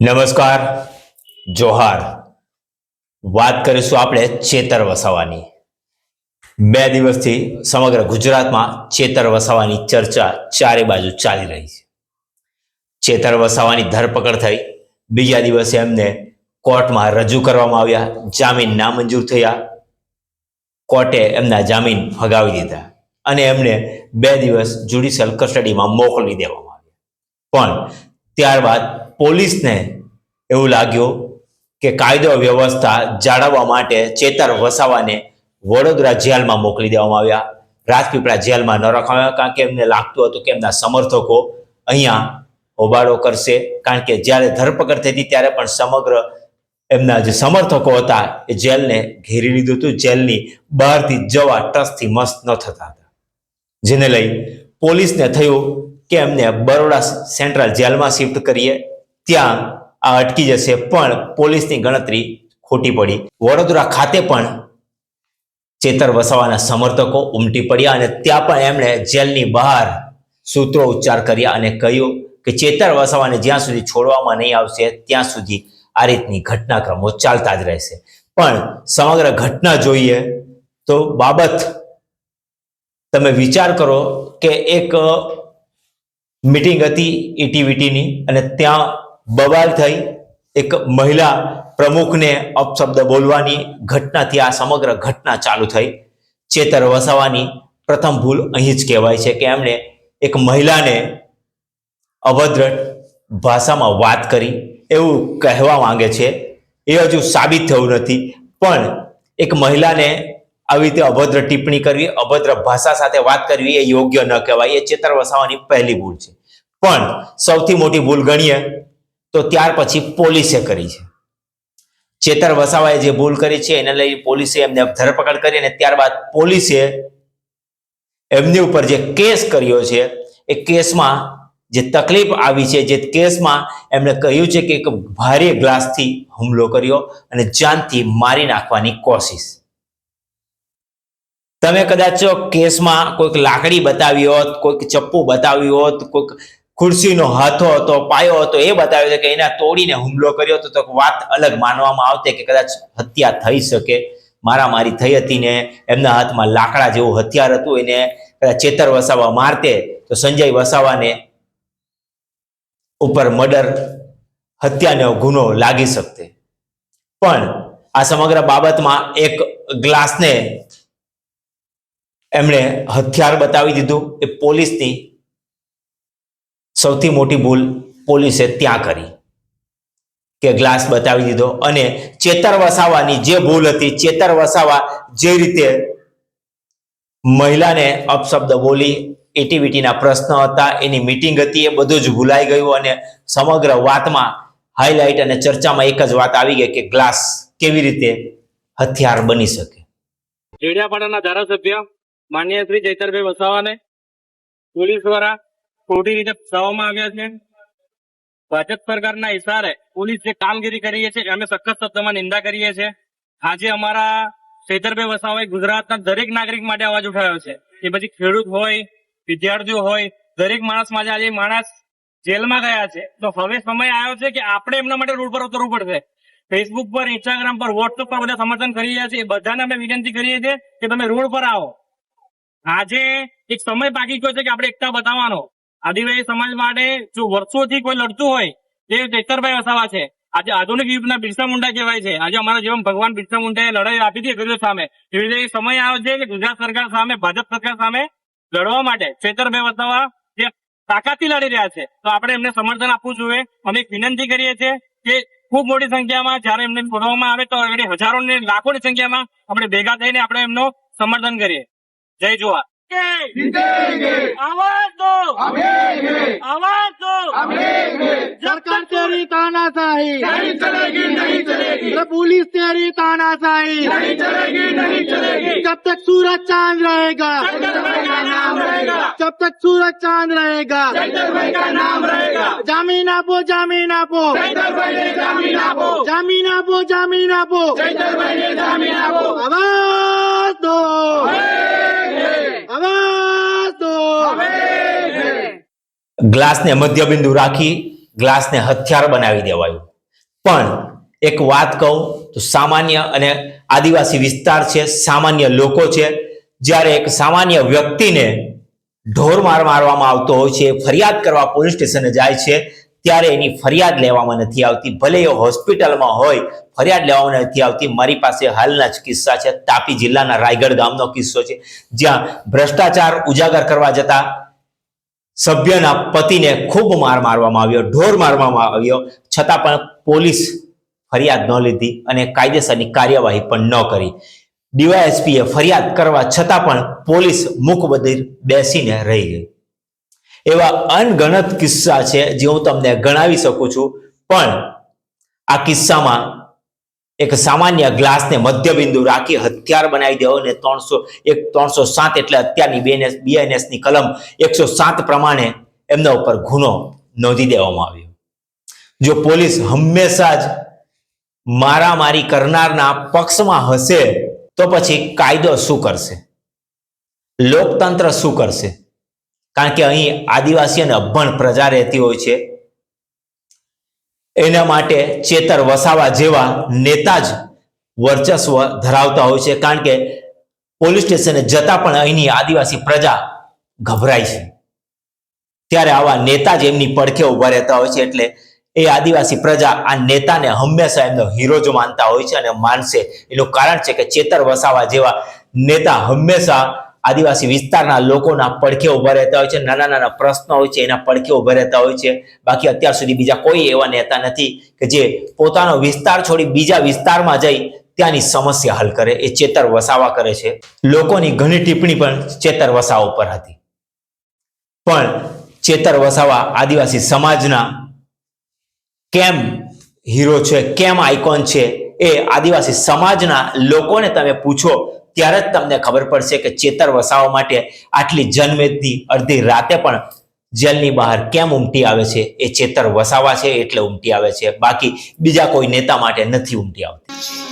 નમસ્કાર, જોહાર. વાત કરીશું આપણે ચેતર વસાવાની. બે દિવસથી સમગ્ર ગુજરાતમાં ચેતર વસાવાની ચર્ચા ચારે બાજુ ચાલી રહી છે. ચેતર વસાવાની ધરપકડ થઈ. બીજા દિવસે એમને કોર્ટમાં રજૂ કરવામાં આવ્યા. જામીન નામંજૂર થયા. કોર્ટે એમના જામીન ફગાવી દીધા અને એમને બે દિવસ જ્યુડિશિયલ કસ્ટડીમાં મોકલી દેવામાં આવ્યા. પણ ત્યારબાદ પોલીસને એવું લાગ્યું કે કાયદો વ્યવસ્થા જાળવવા માટે ચેતર વસાવાને વડોદરા જેલમાં મોકલી દેવામાં આવ્યા. રાજપીપળા જેલમાં ન રખાવ્યા, કારણ કે એમને લાગતું હતું કે એમના સમર્થકો અહીંયા હોબાળો કરશે. કારણ કે જ્યારે ધરપકડ થઈ ત્યારે પણ સમગ્ર એમના જે સમર્થકો હતા એ જેલને ઘેરી લીધું હતું. જેલની બહારથી જવા ટસથી મસ્ત ન થતા હતા. જેને લઈ પોલીસને થયું કે એમને બરોડા સેન્ટ્રલ જેલમાં શિફ્ટ કરીએ. ત્યાં આ અટકી જશે. પણ પોલીસની ગણતરી ખોટી પડી. વડોદરા ખાતે પણ ચેતર વસાવાના સમર્થકો ઉમટી પડ્યા અને ત્યાં પણ એમણે જેલની બહાર સૂત્રો ઉચ્ચાર કર્યા અને કહ્યું કે ચેતર વસાવાને જ્યાં સુધી છોડવામાં નહીં આવશે, ત્યાં સુધી આ રીતની ઘટનાક્રમો ચાલતા જ રહેશે. પણ સમગ્ર ઘટના જોઈએ તો બાબત તમે વિચાર કરો કે એક મીટિંગ હતી ઇટીવીટીની અને ત્યાં બવાલ થઈ એક મહિલા પ્રમુખને અપશબ્દ બોલવાની ઘટનાથી આ સમગ્ર ઘટના ચાલુ થઈ. ચેતર વસાવાની પ્રથમ ભૂલ અહીં જ કહેવાય છે કે એમણે એક મહિલાને અભદ્ર ભાષામાં વાત કરી એવું કહેવા માંગે છે. એ હજુ સાબિત થયું નથી. પણ એક મહિલાને આવી રીતે અભદ્ર ટિપ્પણી કરવી, અભદ્ર ભાષા સાથે વાત કરવી એ યોગ્ય ન કહેવાય. એ ચેતર વસાવાની પહેલી ભૂલ છે. પણ સૌથી મોટી ભૂલ ગણીએ તો ત્યાર પછી પોલીસે કરી છે. ચેતર વસાવાએ જે ભૂલ કરી છે, એને લઈ પોલીસે એમને ધરપકડ કરી અને ત્યારબાદ પોલીસે એમની ઉપર જે કેસ કર્યો છે, એ કેસમાં જે તકલીફ આવી છે, જે કેસમાં એમણે કહ્યું છે કે એક ભારે ગ્લાસથી હુમલો કર્યો અને જાનથી મારી નાખવાની કોશિશ. તમે કદાચ કેસમાં કોઈક લાકડી બતાવી હોત, કોઈક ચપ્પુ બતાવ્યું હોત, કોઈક ખુરશીનો હાથો હતો, પાયો હતો, એ બતાવ્યો છે કે એના તોડીને હુમલો કર્યો હતો. તો વાત અલગ માનવામાં આવતે કે કદાચ હત્યા થઈ શકે. મારામારી થઈ હતી ને એમના હાથમાં લાકડા જેવું હથિયાર હતું, એને કદાચ ચેતર વસાવા મારતે, તો સંજય વસાવાને ઉપર મર્ડર, હત્યાનો ગુનો લાગી શકતે. પણ આ સમગ્ર બાબતમાં એક ગ્લાસને એમણે હથિયાર બતાવી દીધું. એ પોલીસની સૌથી મોટી ભૂલ પોલીસે ત્યાં કરી કે ગ્લાસ બતાવી દીધો અને ચેતર વસાવાની જે ભૂલ હતી, ચેતર વસાવા જે રીતે મહિલાને અપશબ્દ બોલી એટીવીટીના પ્રશ્ન હતા, એની મીટિંગ હતી, એ બધું જ ભૂલાઈ ગયું અને સમગ્ર વાતમાં હાઇલાઇટ અને ચર્ચામાં એક જ વાત આવી ગઈ કે ગ્લાસ કેવી રીતે હથિયાર બની શકે. જેડિયાપાડાના ધારાસભ્ય માન્ય શ્રી ચૈતરભાઈ વસાવાને પોલીસ દ્વારા ખોટી રીતે ફસાવવામાં આવ્યા છે. ભાજપ સરકારના ઇશારે પોલીસ જે કામગીરી કરી છીએ અમે સખત શબ્દમાં નિંદા કરીએ છીએ આજે અમારા ચૈતરભાઈ વસાવાએ ગુજરાતના દરેક નાગરિક માટે અવાજ ઉઠાવ્યો છે. કે પછી ખેડૂત હોય, વિદ્યાર્થીઓ હોય, દરેક માણસ માટે આજે માણસ જેલમાં ગયા છે. તો હવે સમય આવ્યો છે કે આપણે એમના માટે રોડ પર ઉતરવું પડશે. ફેસબુક પર ઇન્સ્ટાગ્રામ પર વોટ્સઅપ પર બધા સમર્થન કરી રહ્યા છે. એ બધાને અમે વિનંતી કરીએ છીએ કે તમે રોડ પર આવો. આજે એક સમય બાકી ગયો છે કે આપણે એકતા બતાવવાનો. આદિવાસી સમાજ માટે જો વર્ષોથી કોઈ લડતું હોય તે ચેતરભાઈ વસાવા છે આજે આધુનિક યુગના બિરસા મુંડા કહેવાય છે આજે અમારા જીવન ભગવાન બિરસા મુંડાએ લડાઈ આપી હતી અંગ્રેજો સામે એવી રીતે સમય આવ્યો છે કે ગુજરાત સરકાર સામે ભાજપ સરકાર સામે લડવા માટે ચેતરભાઈ વસાવા જે તાકાતથી લડી રહ્યા છે તો આપણે એમને સમર્થન આપવું જોઈએ અમે વિનંતી કરીએ છીએ કે ખૂબ મોટી સંખ્યામાં જયારે એમને બોલાવવામાં આવે તો એમને હજારો ને લાખોની સંખ્યામાં આપણે ભેગા થઈને આપણે એમનો સમર્થન કરીએ જય જોવા આવા सरकार तेरी तानाशाही नहीं चलेगी नहीं चलेगी अरे पुलिस तेरी तानाशाही नहीं चलेगी नहीं चलेगी जब तक सूरज चांद रहेगा चंद्रभाई का नाम रहेगा जब तक सूरज चांद रहेगा चंद्रभाई का नाम रहेगा जामीन आपो जामीन आपो चंद्रभाई ने जामीन आपो जामीन आपो जामीन आपो चंद्रभाई ने जामीन आपो आवाज दो ગ્લાસને મધ્યબિંદુ રાખી ગ્લાસને હથિયાર બનાવી દેવાયું. પણ એક વાત કહું તો સામાન્ય અને આદિવાસી વિસ્તાર છે, સામાન્ય લોકો છે, જ્યારે એક સામાન્ય વ્યક્તિને ઢોર માર મારવામાં આવતો હોય છે, ફરિયાદ કરવા પોલીસ સ્ટેશને જાય છે, ત્યારે એની ફરિયાદ લેવામાં નથી આવતી. ભલે એ હોસ્પિટલમાં હોય, ફરિયાદ લેવામાં નથી આવતી. મારી પાસે હાલના જ કિસ્સા છે. તાપી જિલ્લાના રાયગઢ ગામનો કિસ્સો છે. જ્યાં ભ્રષ્ટાચાર ઉજાગર કરવા જતા સભ્યના પતિને ખૂબ માર મારવામાં આવ્યો, ઢોર મારવામાં આવ્યો. છતાં પણ પોલીસ ફરિયાદ ન લીધી અને કાયદેસરની કાર્યવાહી પણ ન કરી. ડીવાયએસપીએ ફરિયાદ કરવા છતાં પણ પોલીસ મૂક બેસીને રહી ગઈ. એવા અનગણત કિસ્સા છે જે હું તમને ગણાવી શકું છું. પણ આ કિસ્સામાં એક સામાન્ય ગ્લાસને મધ્યબિંદુ રાખી હથિયાર બનાવી દેવો ને ત્રણસો એક, ત્રણસો સાત એટલે અત્યારની બીએનએસ બીએનએસની કલમ એકસો સાત પ્રમાણે એમના ઉપર ગુનો નોંધી દેવામાં આવ્યો. જો પોલીસ હંમેશા જ મારામારી કરનારના પક્ષમાં હશે, તો પછી કાયદો શું કરશે? લોકતંત્ર શું કરશે? કારણ કે અહીં આદિવાસી અને અભણ પ્રજા રહેતી હોય છે. એના માટે ચેતર વસાવા જેવા નેતા જ વર્ચસ્વ ધરાવતા હોય છે. કારણ કે પોલીસ સ્ટેશને જતા પણ અહીંની આદિવાસી પ્રજા ગભરાય છે. ત્યારે આવા નેતા જ એમની પડખે ઊભા રહેતા હોય છે. એટલે એ આદિવાસી પ્રજા આ નેતાને હંમેશા એમનો હીરો જ માનતા હોય છે અને માનશે. એનું કારણ છે કે ચેતર વસાવા જેવા નેતા હંમેશા આદિવાસી વિસ્તારના લોકોના પડખે ઊભા રહેતા હોય છે, નાના નાના પ્રશ્નો હોય છે, એના પડખે ઊભા રહેતા હોય છે. બાકી અત્યાર સુધી બીજા કોઈ એવા નેતા નથી કે જે પોતાનો વિસ્તાર છોડી બીજા વિસ્તારમાં જઈ ત્યાંની સમસ્યા હલ કરે, એ ચેતર વસાવા કરે છે. લોકોની ઘણી ટિપ્પણી પણ ચેતર વસાવા ઉપર હતી. પણ ચેતર વસાવા આદિવાસી સમાજના કેમ હીરો છે, કેમ આઇકોન છે, એ આદિવાસી સમાજના લોકોને તમે પૂછો ત્યારે જ તમને ખબર પડશે કે ચેતર વસાવા માટે આટલી જનમેદની અડધી રાતે પણ જેલની બહાર કેમ ઉમટી આવે છે? એ ચેતર વસાવા છે એટલે ઉમટી આવે છે. બાકી બીજા કોઈ નેતા માટે નથી ઉમટી આવતી.